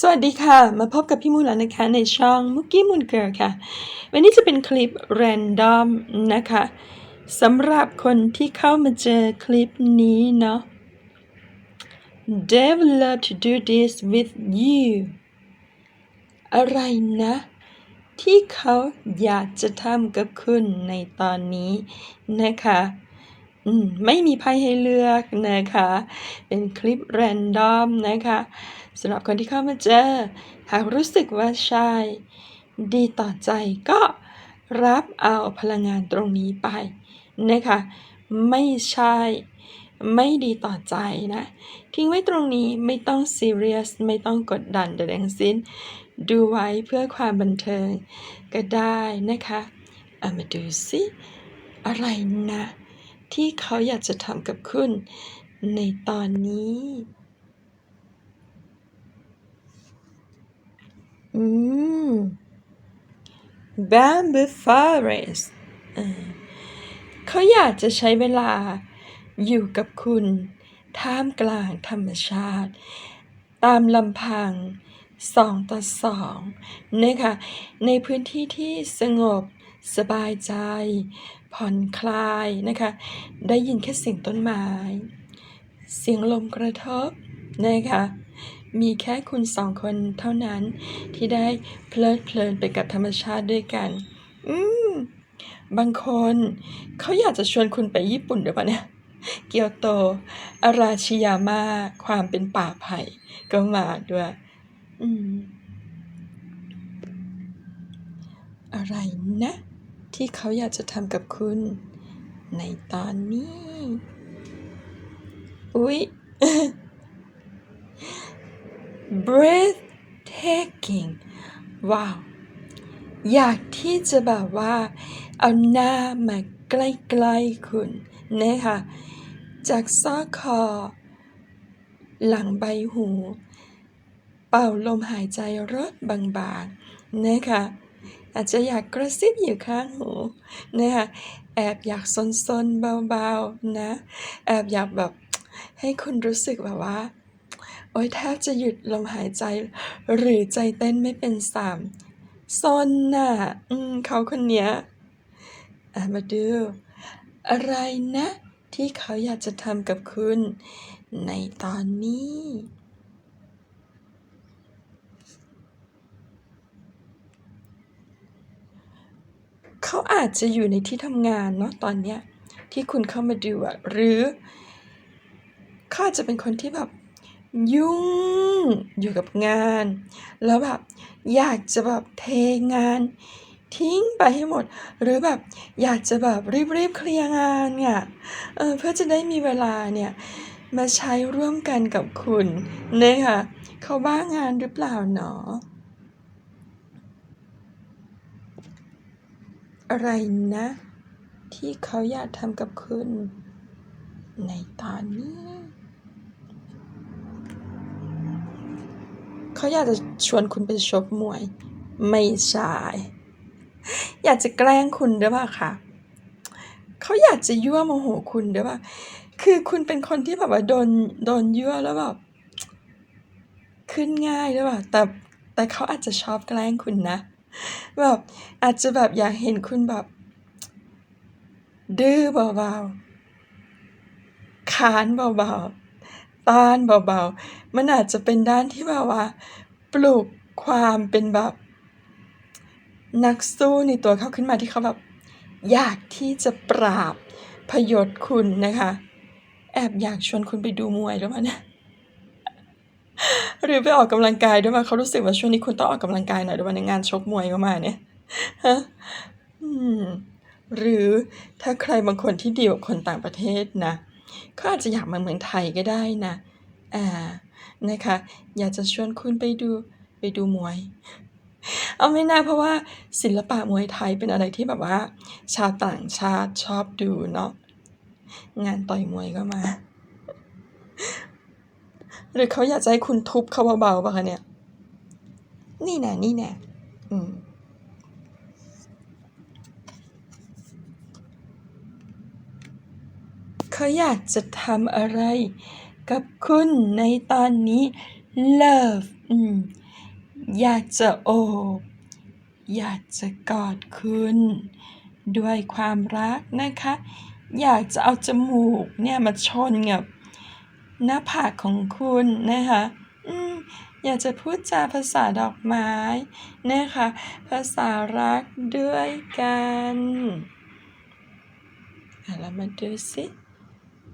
สวัสดีค่ะ มาพบกับพี่มูลแล้วนะคะ ในช่องมุกกี้มูนเกิร์ค่ะ วันนี้จะเป็นคลิป r รนดอมนะคะสำหรับคนที่เข้ามาเจอคลิปนี้เนาะ They would love to do this with you อะไรนะ ที่เขาอยากจะทำกับคุณในตอนนี้นะคะ อืม ไม่มีไพ่ให้เลือกนะคะ เป็นคลิป r รนดอมนะคะสำหรับคนที่เข้ามาเจอ หากรู้สึกว่าใช่ ดีต่อใจก็รับเอาพลังงานตรงนี้ไปนะคะ ไม่ใช่ไม่ดีต่อใจนะ ทิ้งไว้ตรงนี้ไม่ต้องซีเรียส ไม่ต้องกดดันใดทั้งสิ้น ดูไว้เพื่อความบันเทิงก็ได้นะคะ เอามาดูสิ อะไรนะ ที่เขาอยากจะทำกับคุณในตอนนี้ อืม Bamboo Forest เขาอยากจะใช้เวลาอยู่กับคุณ ท่ามกลางธรรมชาติ ตามลำพังสองต่อสองนะคะในพื้นที่ที่สงบสบายใจ ผ่อนคลายนะคะ ได้ยินแค่เสียงต้นไม้ เสียงลมกระทบนะคะ มีแค่คุณสองคนเท่านั้นที่ได้เพลิดเพลินไปกับธรรมชาติด้วยกัน อืมบางคนเขาอยากจะชวนคุณไปญี่ปุ่นหรือเปล่าเนี่ย เกียวโต อาราชิยามา ความเป็นป่าไผ่ก็มาด้วย อืม อะไรนะ ที่เขาอยากจะทำกับคุณ ในตอนนี้ อุ๊ย breathtaking ว้าว อยากที่จะแบบว่า เอาหน้ามาใกล้ๆคุณนะคะจากซอกคอ หลังใบหู เป่าลมหายใจรดบางๆนะคะ อาจจะอยากกระซิบอยู่ข้างหูนะคะแอบอยากซนๆเบาๆนะ แอบอยากแบบให้คุณรู้สึกแบบว่า โอ๊ยแทบจะหยุดลมหายใจ หรือใจเต้นไม่เป็นสามซนน่ะอืมเขาคนเนี้ยมาดู อะไรนะ ที่เขาอยากจะทำกับคุณ ในตอนนี้ เขาอาจจะอยู่ในที่ทำงานเนาะตอนเนี้ยที่คุณเข้ามาดูอะหรือเขาอาจจะเป็นคนที่แบบยุ่งอยู่กับงาน แล้วแบบอยากจะแบบเทงานทิ้งไปให้หมด หรือแบบอยากจะแบบรีบๆเคลียร์งานเนี่ยเออเพื่อจะได้มีเวลาเนี่ยมาใช้ร่วมกันกับคุณนะคะเขาบ้างานหรือเปล่าเนาะ อะไรนะ ที่เขาอยากทำกับคุณ ในตอนนี้ เขาอยากจะชวนคุณไปชกมวย ไม่ใช่ อยากจะแกล้งคุณหรือเปล่าคะเขาอยากจะยั่วโมโหคุณหรือเปล่าคือคุณเป็นคนที่แบบว่าโดนโดนยั่วแล้วแบบขึ้นง่ายหรือเปล่าแต่แต่เขาอาจจะชอบแกล้งคุณนะ แบบอาจจะแบบอยากเห็นคุณแบบ ดื้อเบาๆค้านเบาๆ ต้านเบาๆ มันอาจจะเป็นด้านที่แบบว่า ปลูกความเป็นแบบ นักสู้ในตัวเขาขึ้นมาที่เขาแบบ อยากที่จะปราบพยศคุณนะคะ แอบอยากชวนคุณไปดูมวยด้วมั้ยเนี่ย หรือไปออกกำลังกายด้วยมั้ยเขารู้สึกว่าช่วงนี้คุณต้องออกกำลังกายหน่อยด้วยในงานชกมวยก็มาเนี่ยฮะหรือถ้าใครบางคนที่ดีกว่าคนต่างประเทศนะเขาอาจจะอยากมาเมืองไทยก็ได้นะอ่านะคะ อยากจะชวนคุณไปดูไปดูมวย เอาไม่น่าเพราะว่าศิลปะมวยไทยเป็นอะไรที่แบบว่า ชาวต่างชาติชอบดูเนาะงานต่อยมวยก็มา หรือเขาอยากจะให้คุณทุบเขาเบาๆป่ะคะเนี่ย นี่แน่นี่แน่อืมเขาอยากจะทำอะไรกับคุณในตอนนี้ love อืมอยากจะโอบอยากจะกอดคุณ ด้วยความรักนะคะ อยากจะเอาจมูกเนี่ยมาชนกับ หน้าผากของคุณนะคะอืมอยากจะพูดจาภาษาดอกไม้นะคะ ภาษารักด้วยกันอะเรามาดูสิ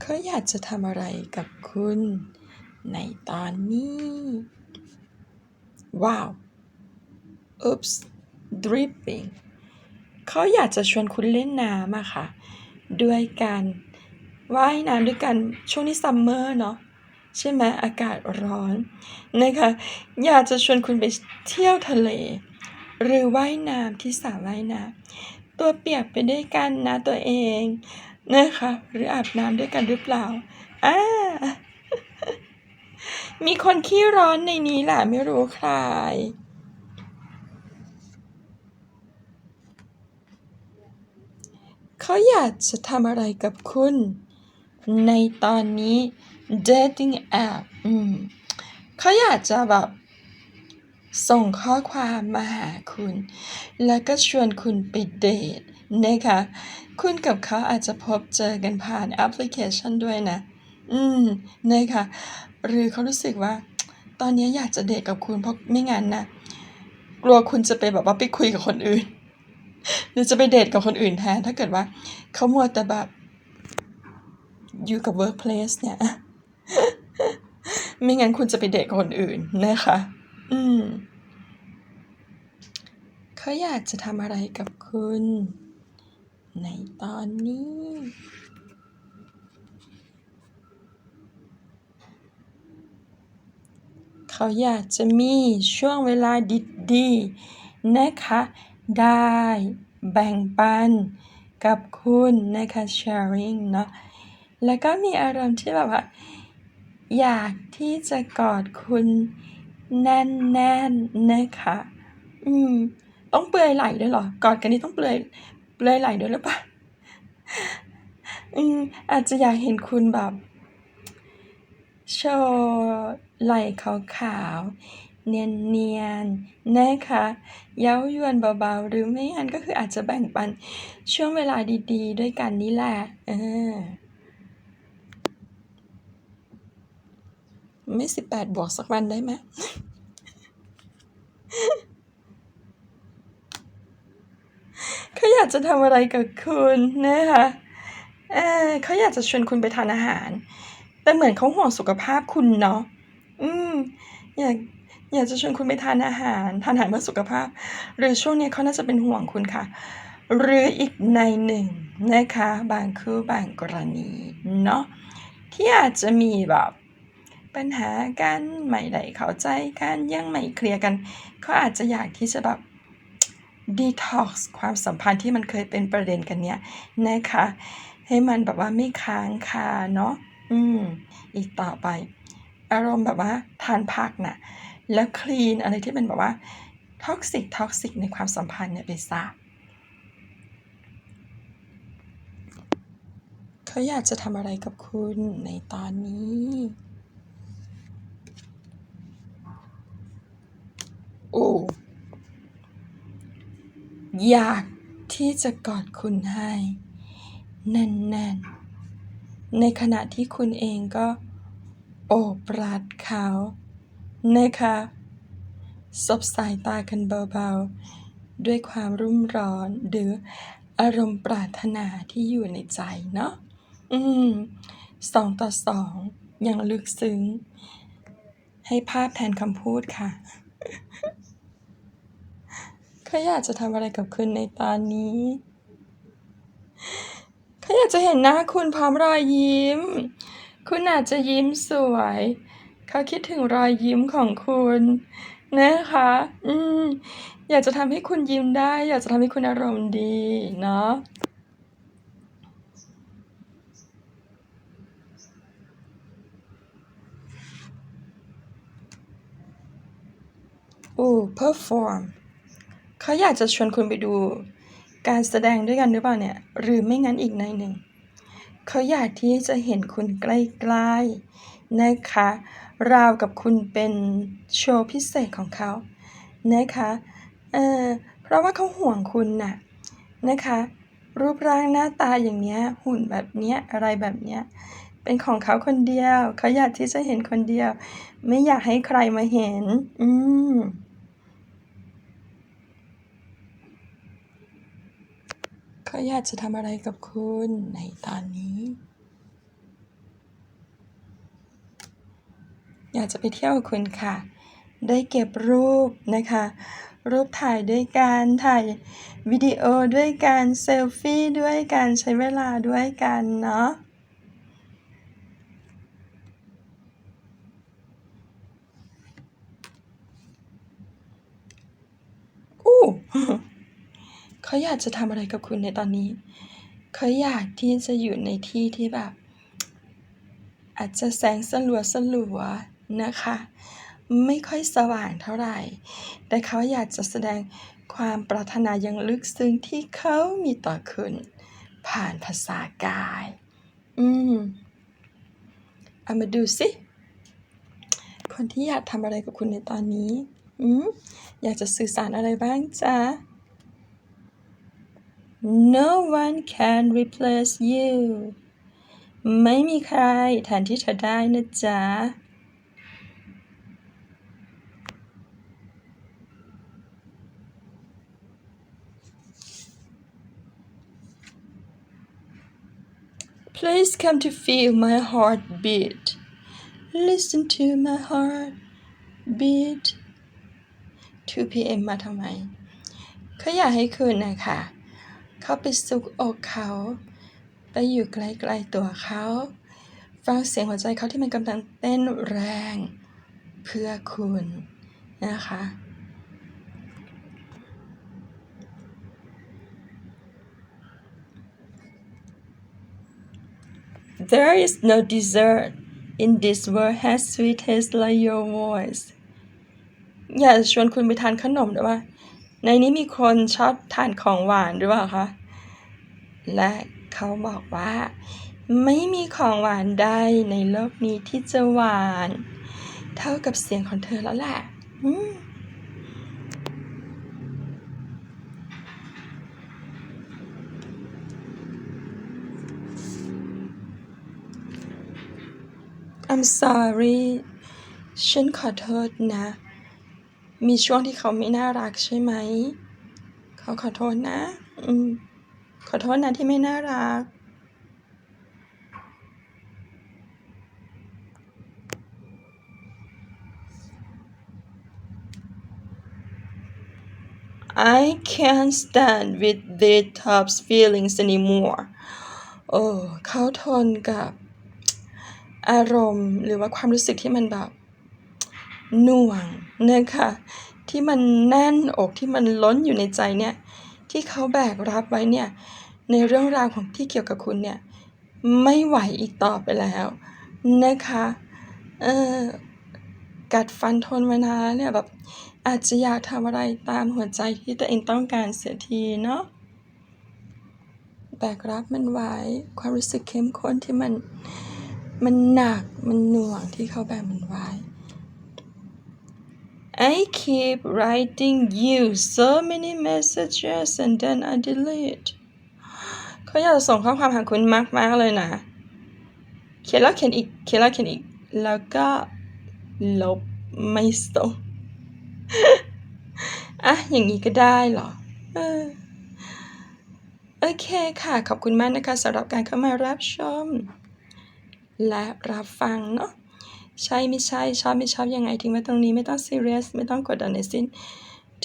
เขาอยากจะทำอะไรกับคุณ ในตอนนี้ ว้าว oops dripping เขาอยากจะชวนคุณเล่นน้ำอะค่ะ ด้วยการ ว่ายน้ำด้วยกันช่วงนี้ซัมเมอร์เนาะใช่ไหมอากาศร้อนนะคะ อยากจะชวนคุณไปเที่ยวทะเล หรือว่ายน้ำที่สระว่ายน้ำตัวเปียกไปด้วยกันนะตัวเองนะคะ หรืออาบน้ำด้วยกันหรือเปล่าอ่ามีคนขี้ร้อนในนี้แหละไม่รู้ใคร เขาอยากจะทำอะไรกับคุณ ในตอนนี้ dating app อืมเขาอยากจะแบบส่งข้อความมาหาคุณ แล้วก็ชวนคุณไปเดทนะคะ คุณกับเขาอาจจะพบเจอกันผ่านแอปพลิเคชันด้วยนะ อืมนะคะหรือเขารู้สึกว่า ตอนนี้อยากจะเดทกับคุณเพราะไม่งั้นนะกลัวคุณจะไปแบบว่าไปคุยกับคนอื่น หรือจะไปเดทกับคนอื่นแทน ถ้าเกิดว่าเขามัวแต่แบบ อยู่กับ workplace เนี่ย ไม่งั้นคุณจะไปเดทกับคนอื่นนะคะ อืมเขาอยากจะทำอะไรกับคุณ ในตอนนี้เขาอยากจะมีช่วงเวลาดีๆนะคะ ได้แบ่งปันกับคุณนะคะ sharing เนาะ แล้วก็มีอารมณ์ที่แบบว่า อยากที่จะกอดคุณแน่นๆนะคะ อืม ต้องเปลือยไหล่ด้วยเหรอ กอดกันนี่ต้องเปลือยเปลือยไหล่ด้วยหรือเปล่า อืม อาจจะอยากเห็นคุณแบบโชว์ไหล่ขาวๆ เนียนๆ นะคะ เย้ายวนเบาๆ หรือไม่งั้นก็คืออาจจะแบ่งปันช่วงเวลาดีๆ ด้วยกันนี่แหละ เออ ไม่18บวกสักวันได้ไหมเขาอยากจะทำอะไรกับคุณนะคะเออเขาอยากจะชวนคุณไปทานอาหาร แต่เหมือนเขาห่วงสุขภาพคุณเนาะอืมอยากอยากจะชวนคุณไปทานอาหารทานอาหารเพื่อสุขภาพ หรือช่วงนี้เขาน่าจะเป็นห่วงคุณค่ะ หรืออีกในหนึ่งนะคะ บางคือบางกรณีเนาะที่อาจจะมีแบบ ปัญหากันไม่ได้เข้าใจกันยังไม่เคลียร์กันเขาอาจจะอยากที่จะแบบ detox ความสัมพันธ์ที่มันเคยเป็นประเด็นกันเนี่ยนะคะ ให้มันแบบว่าไม่ค้างคาเนาะอืม อีกต่อไป อารมณ์แบบว่าทานผักน่ะ แล้วคลีนอะไรที่เป็นแบบว่า toxic toxic ในความสัมพันธ์เนี่ยไปซะเขาอยากจะทำอะไรกับคุณในตอนนี้ อ้อยากที่จะกอดคุณให้แน่นๆ ในขณะที่คุณเองก็โอบรัดเขานะคะสบสายตากันเบาๆ ด้วยความรุ่มร้อนหรืออารมณ์ปรารถนาที่อยู่ในใจเนาะอืมสองต่อสองอย่างลึกซึ้ง ให้ภาพแทนคำพูดค่ะ ขาอยากจะทำอะไรกับคุณในตอนนี้เขาอยากจะเห็นหน้าคุณพร้อมรอยยิ้ม คุณอาจจะยิ้มสวย เขาคิดถึงรอยยิ้มของคุณนะคะ อืม อยากจะทำให้คุณยิ้มได้ อยากจะทำให้คุณอารมณ์ดีเนาะโอ้ perform เขาอยากจะชวนคุณไปดู การแสดงด้วยกันหรือเปล่าเนี่ย หรือไม่งั้นอีกในหนึ่ง เขาอยากที่จะเห็นคุณใกล้ๆนะคะ ราวกับคุณเป็นโชว์พิเศษของเขา นะคะ เออเพราะว่าเขาห่วงคุณน่ะ นะคะ รูปร่างหน้าตาอย่างเนี้ย หุ่นแบบเนี้ย อะไรแบบเนี้ยเป็นของเขาคนเดียว เขาอยากที่จะเห็นคนเดียว ไม่อยากให้ใครมาเห็น อืม เขาอยากจะทำอะไรกับคุณในตอนนี้ อยากจะไปเที่ยวคุณค่ะ ได้เก็บรูปนะคะ รูปถ่ายด้วยกันถ่ายวิดีโอด้วยกันเซลฟี่ด้วยกันใช้เวลาด้วยกันเนาะ อู้ เขาอยากจะทำอะไรกับคุณในตอนนี้ เขาอยากที่จะอยู่ในที่ที่แบบ อาจจะแสงสลัวสลัวนะคะ ไม่ค่อยสว่างเท่าไหร่ แต่เขาอยากจะแสดงความปรารถนาอย่างลึกซึ้งที่เขามีต่อคุณ ผ่านภาษากาย อืมเอามาดูสิ คนที่อยากทำอะไรกับคุณในตอนนี้ อืมอยากจะสื่อสารอะไรบ้างจ๊ะ No one can replace you ไม่มีใครแทนที่เธอได้นะจ๊ะ Please come to feel my heart beat. Listen to my heart beat 2 p.m. มาทำไม เขาอยากให้คุณนะคะ เข้าไปซุกอกเขา ไปอยู่ใกล้ๆตัวเขาฟังเสียงหัวใจเขาที่มันกำลังเต้นแรง เพื่อคุณนะคะ There is no dessert in this world has sweet taste like your voice อยากชวนคุณไปทานขนมด้วยว่า ในนี้มีคนชอบทานของหวานหรือเปล่าคะ และเขาบอกว่า ไม่มีของหวานใดในโลกนี้ที่จะหวาน เท่ากับเสียงของเธอแล้วแหละอืม I'm sorry ฉันขอโทษนะ มีช่วงที่เขาไม่น่ารักใช่ไหม เขาขอโทษนะ อืม ขอโทษนะที่ไม่น่ารัก I can't stand with the top's feelings anymore โอ้เขาทนกับ อารมณ์หรือว่าความรู้สึกที่มันแบบ หน่วงนะคะที่มันแน่นอกที่มันล้นอยู่ในใจเนี่ยที่เขาแบกรับไว้เนี่ยในเรื่องราวของที่เกี่ยวกับคุณเนี่ยไม่ไหวอีกต่อไปแล้วนะคะเออกัดฟันทนมานานแล้วเนี่ยแบบอาจจะอยากทำอะไรตามหัวใจที่ตัวเองต้องการเสียทีเนาะแบกรับมันไว้ความรู้สึกเข้มข้นที่มันมันหนักมันหน่วงที่เขาแบกมันไว้ I keep writing you so many messages and then I delete เขาอยากจะส่งข้อความหาคุณมากๆเลยนะ เขียนแล้วเขียนอีก เขียนแล้วเขียนอีก แล้วก็ลบไม่ส่ง อะ อย่างนี้ก็ได้เหรอเออโอเคค่ะ ขอบคุณมากนะคะสำหรับการเข้ามารับชม และรับฟังเนาะ ใช่ไม่ใช่ชอบไม่ชอบยังไงทิ้งไว้ตรงนี้ไม่ต้องซีเรียสไม่ต้องกดดันในสิ้น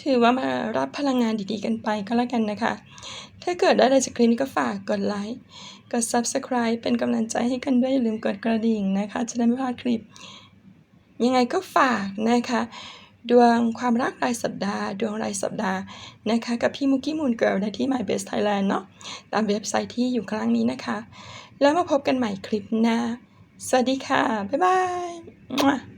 ถือว่ามารับพลังงานดีๆกันไปก็แล้วกันนะคะ ถ้าเกิดได้อะไรจากคลิปนี้ก็ฝากกดไลค์กด Subscribe เป็นกำลังใจให้กันด้วย อย่าลืมกดกระดิ่งนะคะ จะได้ไม่พลาดคลิป ยังไงก็ฝากนะคะ ดวงความรักรายสัปดาห์ ดวงรายสัปดาห์นะคะ กับพี่มุกี้มูนเกิร์ลได้ที่ My Best Thailand เนาะตามเว็บไซต์ที่อยู่ข้างล่างนี้นะคะ แล้วมาพบกันใหม่คลิปหน้า สวัสดีค่ะ บ๊ายบาย